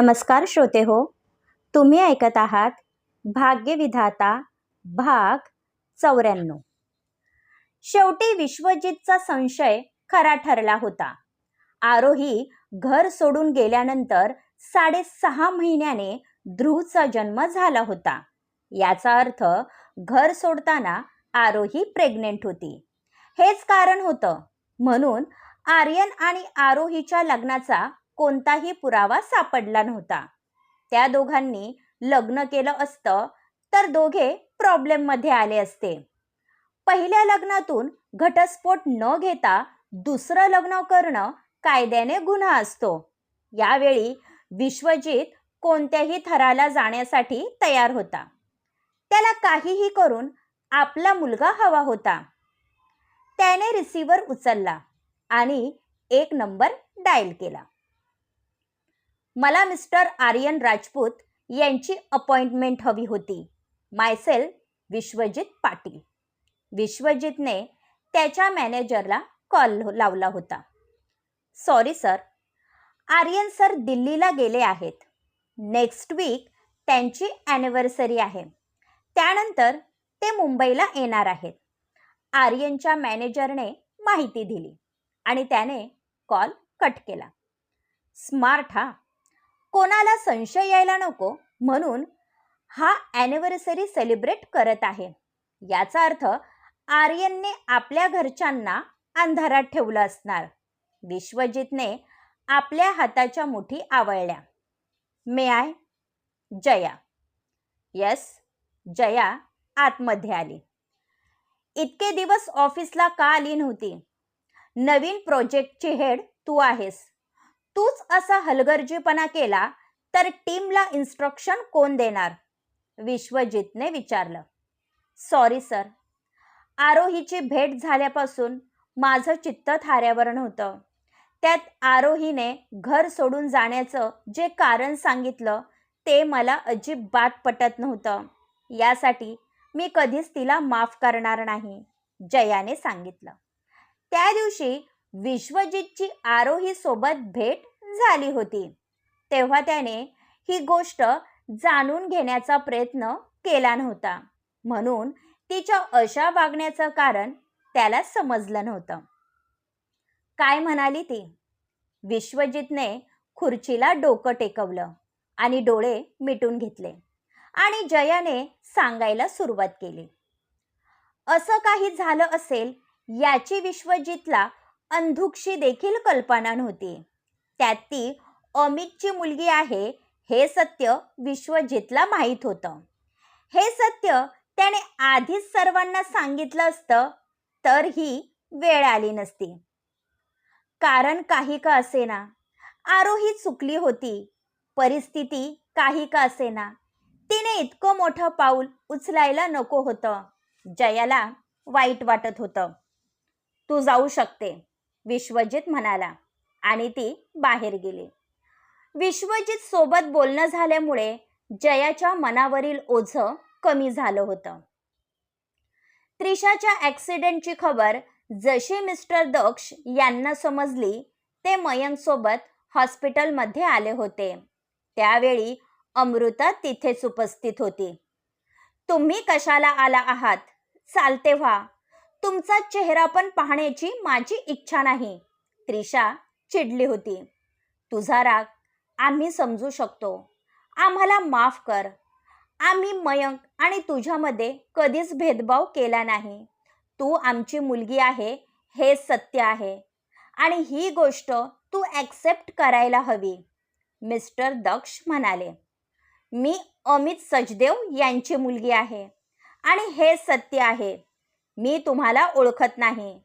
नमस्कार श्रोते हो तुम्ही ऐकत आहात भाग्यविधाता भाग चौऱ्याण्णव. शेवटी विश्वजितचा संशय खरा ठरला होता. आरोही घर सोडून गेल्यानंतर साडेसहा महिन्याने ध्रुवचा जन्म झाला होता. याचा अर्थ घर सोडताना आरोही प्रेग्नेंट होती. हेच कारण होतं. म्हणून आर्यन आणि आरोहीच्या लग्नाचा कोणताही पुरावा सापडला नव्हता. त्या दोघांनी लग्न केलं असतं तर दोघे प्रॉब्लेममध्ये आले असते. पहिल्या लग्नातून घटस्फोट न घेता दुसरं लग्न करणं कायद्याने गुन्हा असतो. यावेळी विश्वजित कोणत्याही थराला जाण्यासाठी तयार होता. त्याला काहीही करून आपला मुलगा हवा होता. त्याने रिसिव्हर उचलला आणि एक नंबर डायल केला. मला मिस्टर आर्यन राजपूत यांची अपॉइंटमेंट हवी होती. मायसेल विश्वजित पाटील. विश्वजितने त्याच्या मॅनेजरला कॉल लावला होता. Sorry sir. आर्यन सर दिल्लीला गेले आहेत. नेक्स्ट वीक त्यांची ॲनिव्हर्सरी आहे. त्यानंतर ते मुंबईला येणार आहेत. आर्यनच्या मॅनेजरने माहिती दिली आणि त्याने कॉल कट केला. स्मार्ट हा. कोणाला संशय यायला नको म्हणून हा ॲनिव्हर्सरी सेलिब्रेट करत आहे. याचा अर्थ आर्यनने आपल्या घरच्यांना अंधारात ठेवलं असणार. विश्वजितने आपल्या हाताच्या मुठी आवळल्या. May I? Jaya. Yes Jaya आतमध्ये आली. इतके दिवस ऑफिसला का आली नव्हती? नवीन प्रोजेक्टची हेड तू आहेस. तूच असा हलगर्जीपणा केला तर टीमला इन्स्ट्रक्शन कोण देणार? विश्वजितने विचारलं. सॉरी सर आरोहीची भेट झाल्यापासून माझं चित्त थाऱ्यावर नव्हतं त्यात आरोहीने घर सोडून जाण्याचं जे कारण सांगितलं ते मला अजिबात पटत नव्हतं. यासाठी मी कधीच तिला माफ करणार नाही जयाने सांगितलं. त्या दिवशी विश्वजितची आरोही सोबत भेट झाली होती. तेव्हा त्याने ही गोष्ट जाणून घेण्याचा प्रयत्न केला नव्हता. म्हणून तिच्या अशा वागण्याचं कारण त्याला समजलं नव्हतं. काय म्हणाली ती? विश्वजितने खुर्चीला डोकं टेकवलं आणि डोळे मिटून घेतले आणि जयाने सांगायला सुरुवात केली. असं काही झालं असेल याची विश्वजितला अंधुकशी देखील कल्पना नव्हती. त्यात ती अमितची मुलगी आहे हे सत्य विश्वजितला माहीत होतं. हे सत्य त्याने आधीच सर्वांना सांगितलं असतं तर ही वेळ आली नसती. कारण काही का असेना आरोही चुकली होती. परिस्थिती काही का असेना तिने इतकं मोठं पाऊल उचलायला नको होतं. जयाला वाईट वाटत होतं. तू जाऊ शकते. विश्वजित म्हणाला आणि ती बाहेर गेली. विश्वजित सोबत बोलणं झाल्यामुळे जयाच्या मनावरील ओझं कमी झालं होतं. त्रिशाच्या ॲक्सिडेंटची खबर जशी मिस्टर दक्ष यांना समजली ते मयंक सोबत हॉस्पिटलमध्ये आले होते. त्यावेळी अमृता तिथेच उपस्थित होती. तुम्ही कशाला आला आहात? चालते व्हा. तुमचा चेहरा पण पाहण्याची माझी इच्छा नाही. त्रिशा चिडली होती. तुझा राग आम्ही समजू शकतो. आम्हाला माफ कर. आम्ही मयंक आणि तुझ्यामध्ये कधीच भेदभाव केला नाही. तू आमची मुलगी आहे हे सत्य आहे. आणि ही गोष्ट तू ॲक्सेप्ट करायला हवी. मिस्टर दक्ष म्हणाले. मी अमित सचदेव यांची मुलगी आहे. आणि हे सत्य आहे. मी तुम्हाला ओळखत नाही.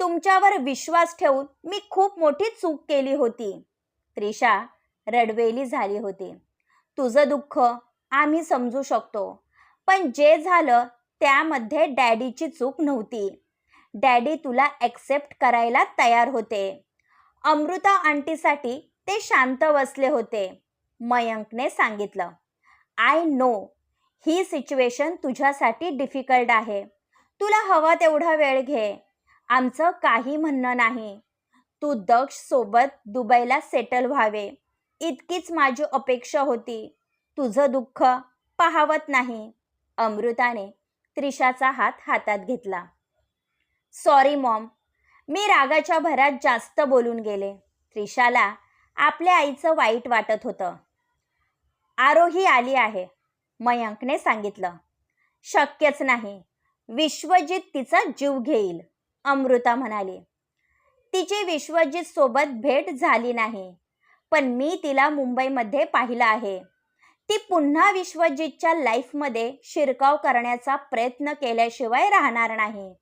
तुमच्यावर विश्वास ठेवून मी खूप मोठी चूक केली होती. त्रिशा रडवेली झाली होती. तुझं दुःख आम्ही समजू शकतो पण जे झालं त्यामध्ये डॅडीची चूक नव्हती. डॅडी तुला ॲक्सेप्ट करायला तयार होते. अमृता आंटीसाठी ते शांत बसले होते मयंकने सांगितलं. आय नो ही सिच्युएशन तुझ्यासाठी डिफिकल्ट आहे. तुला हवा तेवढा वेळ घे. आमचं काही म्हणणं नाही. तू दक्ष सोबत दुबईला सेटल व्हावे. इतकीच माझी अपेक्षा होती. तुझं दुःख पाहावत नाही. अमृताने त्रिशाचा हात हातात घेतला. सॉरी मॉम मी रागाच्या भरात जास्त बोलून गेले. त्रिशाला आपल्या आईचं वाईट वाटत होतं. आरोही आली आहे मयंकने सांगितलं. शक्यच नाही. विश्वजित तिचा जीव घेईल. अमृता म्हणाली तिची विश्वजित सोबत भेट झाली नाही पण मी तिला मुंबईमध्ये पाहिलं आहे. ती पुन्हा विश्वजितच्या लाईफमध्ये शिरकाव करण्याचा प्रयत्न केल्याशिवाय राहणार नाही.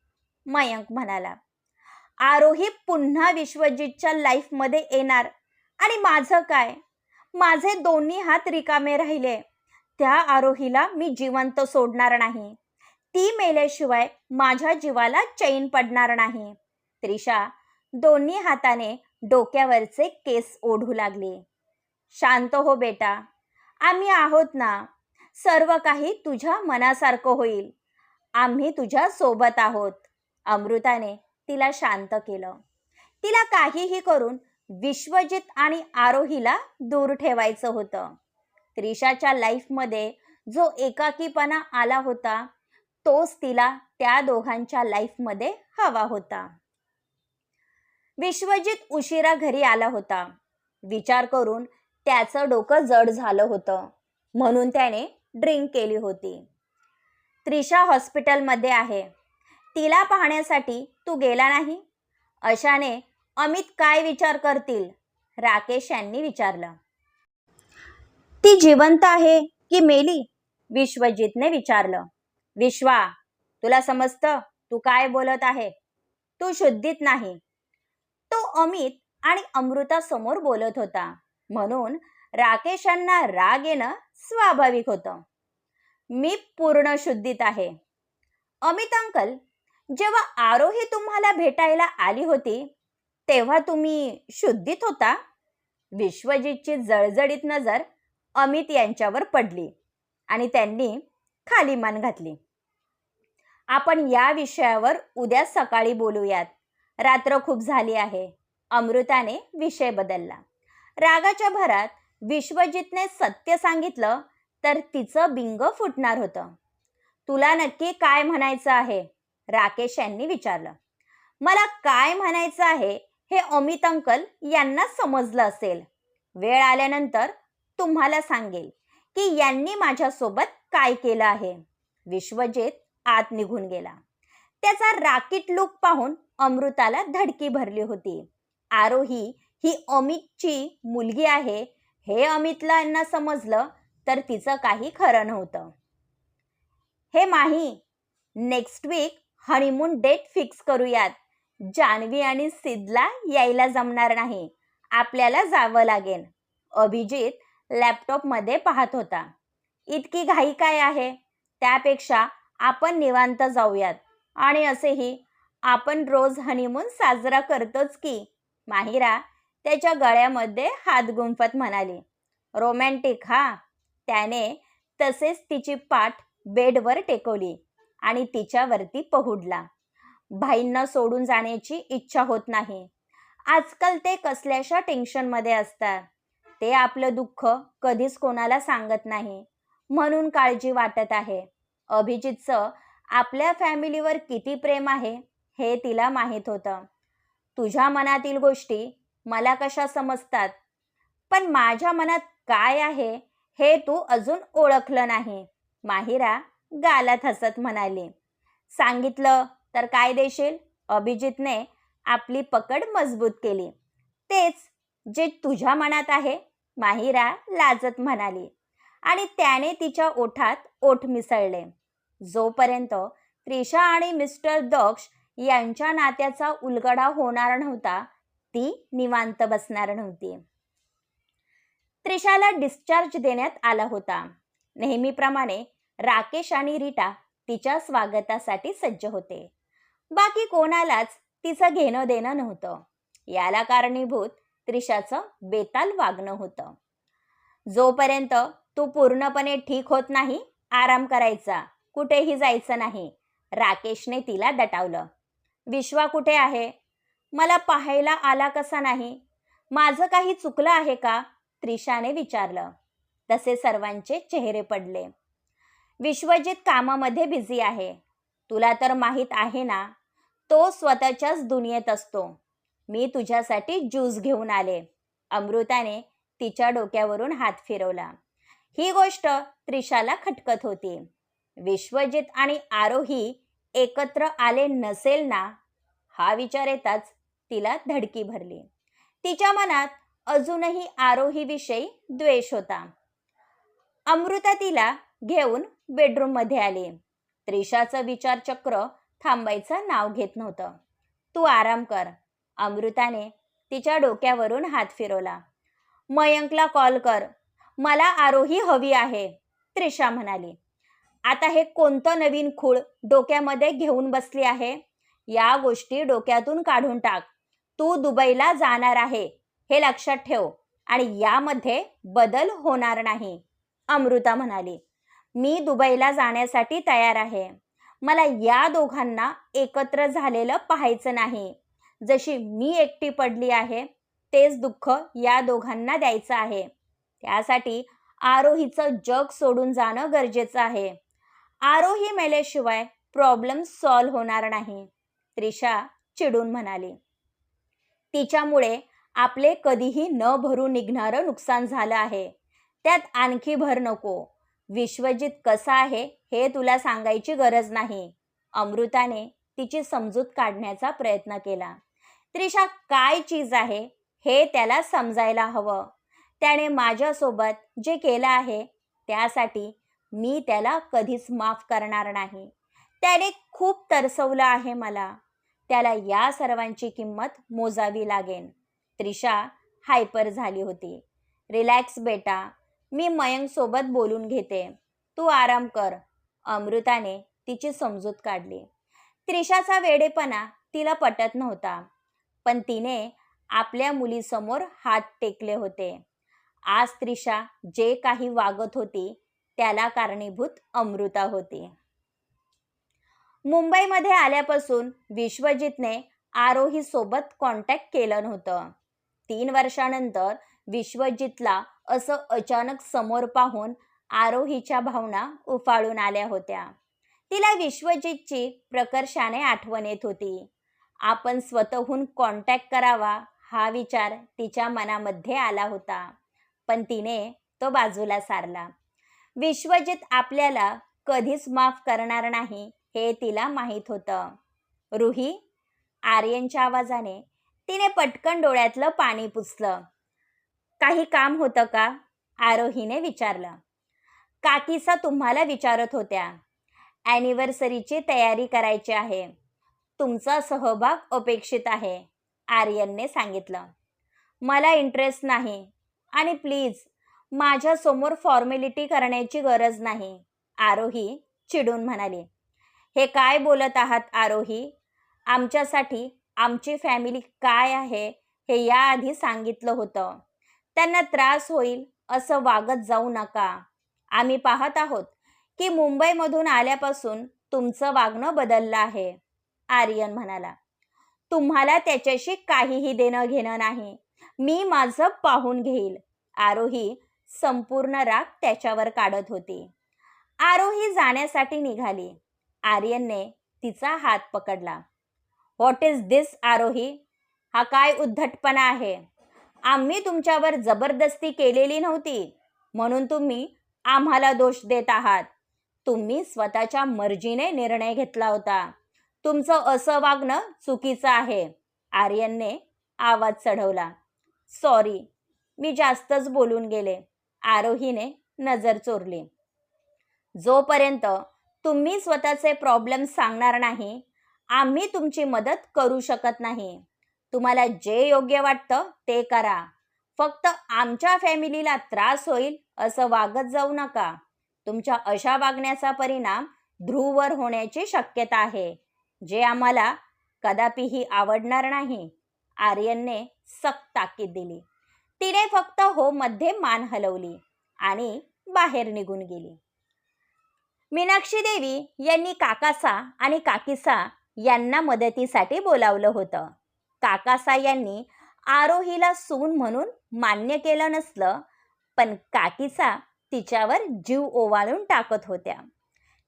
मयंक म्हणाला आरोही पुन्हा विश्वजितच्या लाईफमध्ये येणार. आणि माझं काय? माझे दोन्ही हात रिकामे राहिले. त्या आरोहीला मी जिवंत सोडणार नाही. ती मेल्याशिवाय माझ्या जीवाला चैन पडणार नाही. त्रिशा दोन्ही हाताने डोक्यावरचे केस ओढू लागले. शांत हो बेटा. आम्ही आहोत ना. सर्व काही तुझ्या मनासारखं होईल. आम्ही तुझ्या सोबत आहोत. अमृताने तिला शांत केलं. तिला काहीही करून विश्वजित आणि आरोहीला दूर ठेवायचं होतं. त्रिशाच्या लाईफमध्ये जो एकाकीपणा आला होता तोच तिला त्या दोघांच्या लाईफमध्ये हवा होता. विश्वजित उशिरा घरी आला होता. विचार करून त्याचं डोकं जड झालं होतं. म्हणून त्याने ड्रिंक केली होती. त्रिशा हॉस्पिटलमध्ये आहे. तिला पाहण्यासाठी तू गेला नाही? अशाने अमित काय विचार करतील? राकेश यांनी विचारलं. ती जिवंत आहे की मेली? विश्वजितने विचारलं. विश्वा तुला समजतं? तू काय बोलत आहे? तू शुद्धीत नाही. तो अमित आणि अमृता समोर बोलत होता. म्हणून राकेशांना राग येणं स्वाभाविक होतं. मी पूर्ण शुद्धीत आहे. अमित अंकल जेव्हा आरोही तुम्हाला भेटायला आली होती तेव्हा तुम्ही शुद्धीत होता? विश्वजितची जळजळीत नजर अमित यांच्यावर पडली आणि त्यांनी खाली मान घातली. आपण या विषयावर उद्या सकाळी बोलूयात. रात्र खूप झाली आहे. अमृताने विषय बदलला. रागाच्या भरात विश्वजितने सत्य सांगितलं तर तिचं बिंग फुटणार होतं. तुला नक्की काय म्हणायचं आहे? राकेश यांनी विचारलं. मला काय म्हणायचं आहे हे अमित अंकल यांना समजलं असेल. वेळ आल्यानंतर तुम्हाला सांगेल की यांनी माझ्यासोबत काय केलं आहे. विश्वजित आत निघून गेला. त्याचा राकीट लुक पाहून अमृताला धडकी भरली होती. आरोही ही अमितची मुलगी आहे. हे अमितला यांना समजलं तर तिचं काही खरं नव्हतं. हे Mahi next week honeymoon date fix करूयात. जान्हवी आणि सिद्धला यायला जमणार नाही. आपल्याला जावं लागेल. अभिजित लॅपटॉपमध्ये पाहत होता. इतकी घाई काय आहे? त्यापेक्षा आपण निवांत जाऊयात. आणि असेही आपण रोज हनीमून साजरा करतोच की माहिरा त्याच्या गळ्यामध्ये हात गुंफत म्हणाली. रोमॅन्टिक हा. त्याने तसेच तिची पाठ बेडवर टेकवली आणि तिच्यावरती पहुडला. भाईंना सोडून जाण्याची इच्छा होत नाही. आजकाल ते कसल्याशा टेन्शनमध्ये असतात? ते आपलं दुःख कधीच कोणाला सांगत नाही. म्हणून काळजी वाटत आहे. अभिजितचं आपल्या फॅमिलीवर किती प्रेम आहे हे तिला माहीत होतं. तुझ्या मनातील गोष्टी मला कशा समजतात? पण माझ्या मनात काय आहे हे तू अजून ओळखलं नाही. माहिरा गालात हसत म्हणाली. सांगितलं तर काय देशील? अभिजितने आपली पकड मजबूत केली. तेच जे तुझ्या मनात आहे माहिरा लाजत म्हणाली. आणि त्याने तिच्या ओठात ओठ मिसळले. जोपर्यंत त्रिशा आणि मिस्टर दक्ष यांच्या नात्याचा उलगडा होणार नव्हता ती निवांत बसणार नव्हती. त्रिशाला डिस्चार्ज देण्यात आला होता. नेहमीप्रमाणे राकेश आणि रीटा तिच्या स्वागतासाठी सज्ज होते. बाकी कोणालाच तिचं घेणं देणं नव्हतं. याला कारणीभूत त्रिशाचं बेताल वागणं होतं. जोपर्यंत तू पूर्णपणे ठीक होत नाही आराम करायचा. कुठेही जायचं नाही. राकेशने तिला दटावलं. विश्वा कुठे आहे? मला पाहायला आला कसा नाही? माझं काही चुकलं आहे का? त्रिशाने विचारलं. तसे सर्वांचे चेहरे पडले. विश्वजित कामामध्ये बिझी आहे. तुला तर माहीत आहे ना तो स्वतःच्याच दुनियेत असतो. मी तुझ्यासाठी ज्यूस घेऊन आले. अमृताने तिच्या डोक्यावरून हात फिरवला. ही गोष्ट त्रिशाला खटकत होती. विश्वजित आणि आरोही एकत्र आले नसेल ना? हा विचार येताच तिला धडकी भरली. तिच्या मनात अजूनही आरोहीविषयी द्वेष होता. अमृता तिला घेऊन बेडरूममध्ये आली. त्रिशाचं विचारचक्र थांबायचं नाव घेत नव्हतं. तू आराम कर. अमृताने तिच्या डोक्यावरून हात फिरवला. मयंकला कॉल कर. मला आरोही हवी आहे त्रिशा म्हणाली. आता हे कोणतं नवीन खूळ डोक्यामध्ये घेऊन बसली आहे? या गोष्टी डोक्यातून काढून टाक. तू दुबईला जाणार आहे हे लक्षात ठेव. आणि यामध्ये बदल होणार नाही अमृता म्हणाली. मी दुबईला जाण्यासाठी तयार आहे. मला या दोघांना एकत्र झालेलं पाहायचं नाही. जशी मी एकटी पडली आहे तेच दुःख या दोघांना द्यायचं आहे. त्यासाठी आरोहीचं जग सोडून जाणं गरजेचं आहे. आरोही मेल्याशिवाय प्रॉब्लेम सॉल्व्ह होणार नाही त्रिशा चिडून म्हणाली. तिच्यामुळे आपले कधीही न भरून निघणारं नुकसान झालं आहे. त्यात आणखी भर नको. विश्वजित कसा आहे हे तुला सांगायची गरज नाही. अमृताने तिची समजूत काढण्याचा प्रयत्न केला. त्रिशा काय चीज आहे हे त्याला समजायला हवं. त्याने माझ्यासोबत जे केलं आहे त्यासाठी मी त्याला कधीच माफ करणार नाही. त्याने खूप तरसवलं आहे मला. त्याला या सर्वांची किंमत मोजावी लागेल त्रिशा हायपर झाली होती. रिलॅक्स बेटा. मी मयंकसोबत बोलून घेते. तू आराम कर. अमृताने तिची समजूत काढली. त्रिशाचा वेडेपणा तिला पटत नव्हता. पण तिने आपल्या मुलीसमोर हात टेकले होते. आज त्रिशा जे काही वागत होती त्याला कारणीभूत अमृता होती. मुंबईमध्ये आल्यापासून विश्वजितने आरोही सोबत कॉन्टॅक्ट केलं नव्हतं. तीन वर्षानंतर विश्वजितला असं अचानक समोर पाहून आरोहीच्या भावना उफाळून आल्या होत्या. तिला विश्वजितची प्रकर्षाने आठवण येत होती. आपण स्वतःहून कॉन्टॅक्ट करावा हा विचार तिच्या मनामध्ये आला होता पण तिने तो बाजूला सारला. विश्वजित आपल्याला कधीच माफ करणार नाही हे तिला माहीत होतं. रुही आर्यनच्या आवाजाने तिने पटकन डोळ्यातलं पाणी पुसलं. काही काम होतं का? आरोहीने विचारलं. काकीसा तुम्हाला विचारत होत्या. ॲनिव्हर्सरीची तयारी करायची आहे. तुमचा सहभाग अपेक्षित आहे आर्यनने सांगितलं. मला इंटरेस्ट नाही आणि प्लीज माझ्यासमोर फॉर्मॅलिटी करण्याची गरज नाही आरोही चिडून म्हणाली. हे काय बोलत आहात आरोही? आमच्यासाठी आमची फॅमिली काय आहे हे याआधी सांगितलं होतं. त्यांना त्रास होईल असं वागत जाऊ नका. आम्ही पाहत आहोत की मुंबईमधून आल्यापासून तुमचं वागणं बदललं आहे आर्यन म्हणाला. तुम्हाला त्याच्याशी काहीही देणं घेणं नाही. मी माझं पाहून घेईल आरोही संपूर्ण राग त्याच्यावर काढत होती. आरोही जाण्यासाठी निघाली. आर्यनने तिचा हात पकडला. What is this Aarohi? हा काय उद्धटपणा आहे? आम्ही तुमच्यावर जबरदस्ती केलेली नव्हती. म्हणून तुम्ही आम्हाला दोष देत आहात. तुम्ही स्वतःच्या मर्जीने निर्णय घेतला होता. तुमचं असं वागणं चुकीचं आहे. आर्यनने आवाज चढवला. सॉरी मी जास्तच बोलून गेले. आरोहीने नजर चोरली. जोपर्यंत तुम्ही स्वतःचे प्रॉब्लेम सांगणार नाही आम्ही तुमची मदत करू शकत नाही. तुम्हाला जे योग्य वाटतं ते करा. फक्त आमच्या फॅमिलीला त्रास होईल असं वागत जाऊ नका. तुमच्या अशा वागण्याचा परिणाम ध्रुववर होण्याची शक्यता आहे जे आम्हाला कदापिही आवडणार नाही. आर्यनने सक्त ताकीद दिली. तिने फक्त हो मध्ये मान हलवली आणि बाहेर निघून गेली. मीनाक्षी देवी यांनी काकासा आणि काकीसा यांना मदतीसाठी बोलावलं होतं. काकासा यांनी आरोहीला सून म्हणून मान्य केलं नसलं पण काकीचा तिच्यावर जीव ओवाळून टाकत होत्या.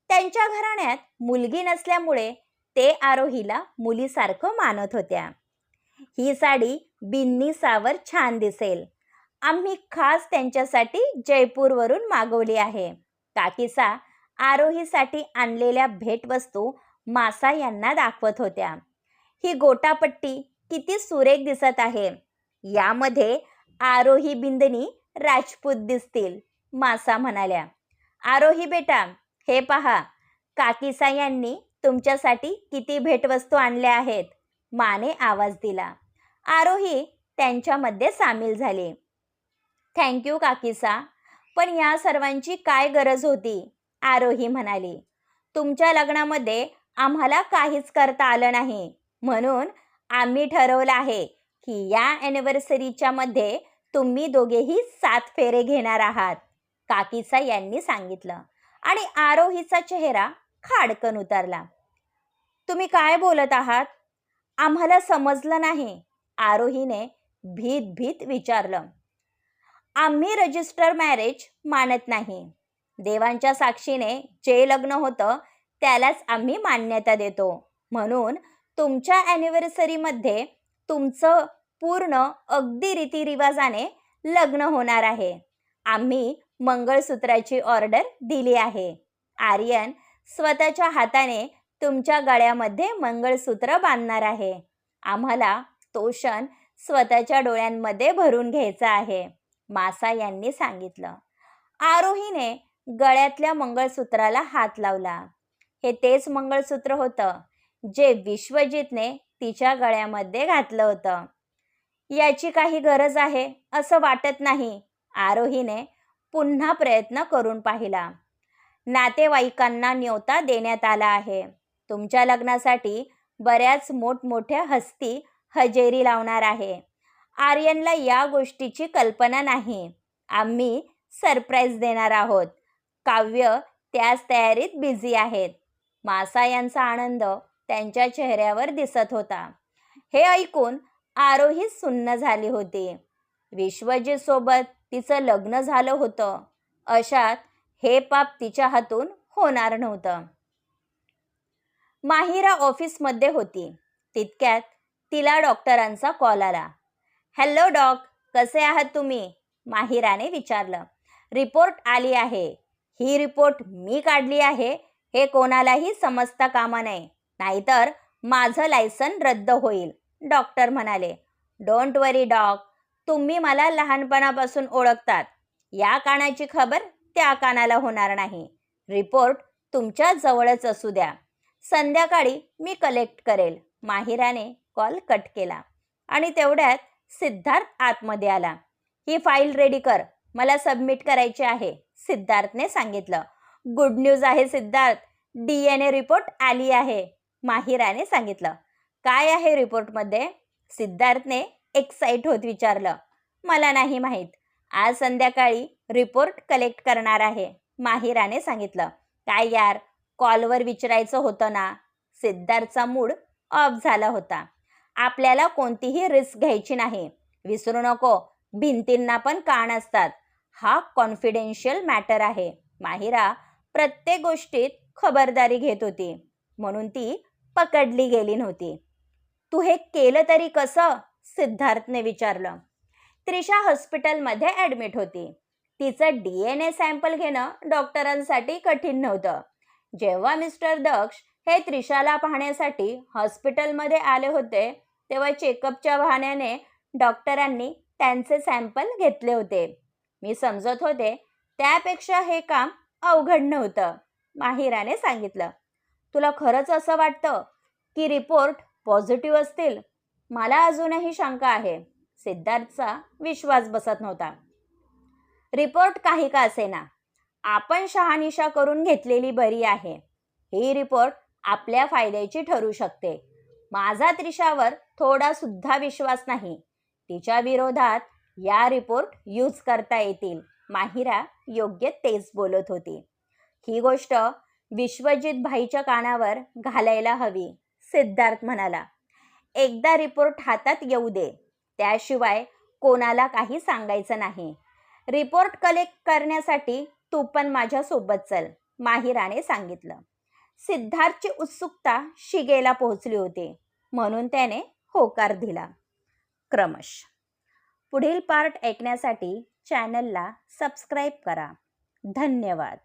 त्यांच्या घराण्यात मुलगी नसल्यामुळे ते आरोहीला मुलीसारखं मानत होत्या. ही साडी बिन्नी सावर छान दिसेल. आम्ही खास त्यांच्यासाठी जयपूरवरून मागवली आहे. काकीसा आरोहीसाठी आणलेल्या भेटवस्तू मासा यांना दाखवत होत्या. ही गोटापट्टी किती सुरेख दिसत आहे. यामध्ये आरोही बिंदनी राजपूत दिसतील मासा म्हणाल्या. आरोही बेटा हे पहा. काकीसा यांनी तुमच्यासाठी किती भेटवस्तू आणल्या आहेत? माने आवाज दिला. आरोही त्यांच्यामध्ये सामील झाले. थँक्यू काकीसा. पण या सर्वांची काय गरज होती? आरोही म्हणाली. तुमच्या लग्नामध्ये आम्हाला काहीच करता आलं नाही. म्हणून आम्ही ठरवलं आहे की या ॲनिव्हर्सरीच्या मध्ये तुम्ही दोघेही सात फेरे घेणार आहात काकीसा यांनी सांगितलं. आणि आरोहीचा चेहरा खाडकन उतरला. तुम्ही काय बोलत आहात? आम्हाला समजलं नाही. आरोहीने भीत भीत विचारलं आम्ही रजिस्टर मॅरेज मानत नाही. देवांच्या साक्षीने जे लग्न होतं त्यालाच आम्ही मान्यता देतो. म्हणून तुमच्या ॲनिव्हर्सरीमध्ये तुमचं पूर्ण अगदी रीतिरिवाजाने लग्न होणार आहे. आम्ही मंगळसूत्राची ऑर्डर दिली आहे. आर्यन स्वतःच्या हाताने तुमच्या गळ्यामध्ये मंगळसूत्र बांधणार आहे. आम्हाला तो क्षण स्वतःच्या डोळ्यांमध्ये भरून घ्यायचा आहे मासा यांनी सांगितलं. आरोहीने गळ्यातल्या मंगळसूत्राला हात लावला. हे तेच मंगळसूत्र होतं जे विश्वजितने तिच्या गळ्यामध्ये घातलं होतं. याची काही गरज आहे असं वाटत नाही आरोहीने पुन्हा प्रयत्न करून पाहिला. नातेवाईकांना न्योता देण्यात आला आहे. तुमच्या लग्नासाठी बऱ्याच मोठमोठ्या हस्ती हजेरी लावणार आहे. आर्यनला या गोष्टीची कल्पना नाही. आम्ही सरप्राईज देणार आहोत. काव्य त्याच तयारीत बिझी आहेत. मासा यांचा आनंद त्यांच्या चेहऱ्यावर दिसत होता. हे ऐकून आरोही सुन्न झाली होती. विश्वजीतसोबत तिचं लग्न झालं होतं. अशात हे पाप तिच्या हातून होणार नव्हतं. माहिरा ऑफिसमध्ये होती. तितक्यात तिला डॉक्टरांचा कॉल आला. हॅलो डॉक कसे आहात तुम्ही? माहिराने विचारलं. रिपोर्ट आली आहे. ही रिपोर्ट मी काढली आहे. हे कोणालाही समजता कामा नये. नाहीतर माझं लायसन रद्द होईल. डॉक्टर म्हणाले. डोंट वरी डॉग तुम्ही मला लहानपणापासून ओळखतात. या कानाची खबर त्या कानाला होणार नाही. रिपोर्ट तुमच्या जवळच असू द्या. संध्याकाळी मी कलेक्ट करेल. माहिराने कॉल कट केला. आणि तेवढ्यात सिद्धार्थ आतमध्ये आला. ही फाईल रेडी कर. मला सबमिट करायची आहे सिद्धार्थने सांगितलं. गुड न्यूज आहे Siddharth. D N A report आली आहे माहिराने सांगितलं. काय आहे रिपोर्टमध्ये सिद्धार्थने एक्साईट होत विचारलं. मला नाही माहीत. आज संध्याकाळी रिपोर्ट कलेक्ट करणार आहे माहिराने सांगितलं. काय यार? कॉलवर विचारायचं होतं ना? सिद्धार्थचा मूड ऑफ झाला होता. आपल्याला कोणतीही रिस्क घ्यायची नाही. विसरू नको. भिंतींना पण कान असतात. हा कॉन्फिडेन्शियल मॅटर आहे. माहिरा प्रत्येक गोष्टीत खबरदारी घेत होती. म्हणून ती पकडली गेली नव्हती. तू हे केलं तरी कसं? सिद्धार्थने विचारलं. त्रिशा हॉस्पिटलमध्ये ॲडमिट होती. तिचं डी एन ए सॅम्पल घेणं डॉक्टरांसाठी कठीण नव्हतं. जेव्हा मिस्टर दक्ष हे त्रिशाला पाहण्यासाठी हॉस्पिटलमध्ये आले होते तेव्हा चेकअपच्या बहाण्याने डॉक्टरांनी त्यांचे सॅम्पल घेतले होते. मी समजत होते त्यापेक्षा हे काम अवघड नव्हतं माहिराने सांगितलं. तुला खरंच असं वाटतं की रिपोर्ट पॉझिटिव्ह असतील? मला अजूनही शंका आहे. सिद्धार्थचा विश्वास बसत नव्हता. रिपोर्ट काही का असेना. आपण शहानिशा करून घेतलेली बरी आहे. ही रिपोर्ट आपल्या फायद्याची ठरू शकते. माझा त्रिशावर थोडा सुद्धा विश्वास नाही. तिच्या विरोधात या रिपोर्ट यूज करता येतील. माहिरा योग्य तेच बोलत होती. ही गोष्ट विश्वजित भाईच्या कानावर घालायला हवी सिद्धार्थ म्हणाला. एकदा रिपोर्ट हातात येऊ दे. त्याशिवाय कोणाला काही सांगायचं नाही. रिपोर्ट कलेक्ट करण्यासाठी तू पण माझ्यासोबत चल माहिराने सांगितलं. सिद्धार्थची उत्सुकता शिगेला पोहोचली होती. म्हणून त्याने होकार दिला. क्रमश. पुढील पार्ट ऐकण्यासाठी चॅनलला सबस्क्राईब करा. धन्यवाद.